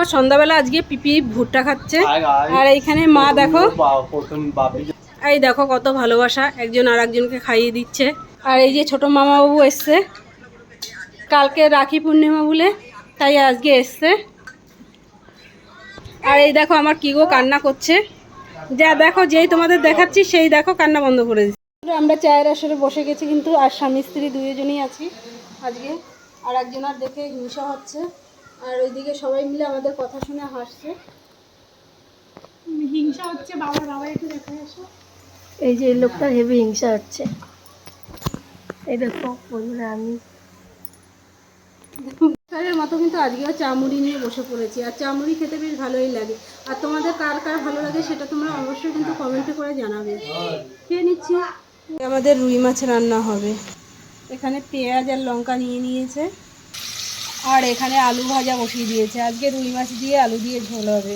দেখো সন্ধ্যাবেলা আজকে পিপি ভুট্টা খাচ্ছে। আর এইখানে মা দেখো। এই দেখো কত ভালোবাসা। একজন আর একজনকে খাইয়ে দিচ্ছে। আর এই যে ছোট মামাবাবু এসছে। কালকে রাখি পূর্ণিমা বলে তাই আজকে এসছে। আর এই দেখো আমার কি গো কান্না করছে। যা দেখো যেই তোমাদের দেখাচ্ছি সেই দেখো কান্না বন্ধ করে দিচ্ছি। আমরা চায়ের আসরে বসে গেছি কিন্তু আর স্বামী স্ত্রী দুজনই আছি আজকে। আর একজন আর দেখে হিংসা হচ্ছে। আর ওইদিকে সবাই মিলে আমাদের কথা শুনে হাসছে। হিংসা হচ্ছে বাবা বাবা একটু দেখে আসো। এই যে লোকটা হেভি হিংসা হচ্ছে। এই দেখো বন্ধুরা আমি তাদের মতো কিন্তু আজকেও চামুড়ি নিয়ে বসে পড়েছি আর চামুড়ি খেতে বেশ ভালোই লাগে। আর তোমাদের কার কার ভালো লাগে সেটা তোমরা অবশ্যই কিন্তু কমেন্টে করে জানাবে। খেয়ে নিচ্ছি। আমাদের রুই মাছ রান্না হবে। এখানে পেঁয়াজ আর লঙ্কা নিয়ে নিয়েছে। আর এখানে আলু ভাজা বসিয়ে দিয়েছে। আজকে রুই মাছ দিয়ে আলু দিয়ে ঝোল হবে।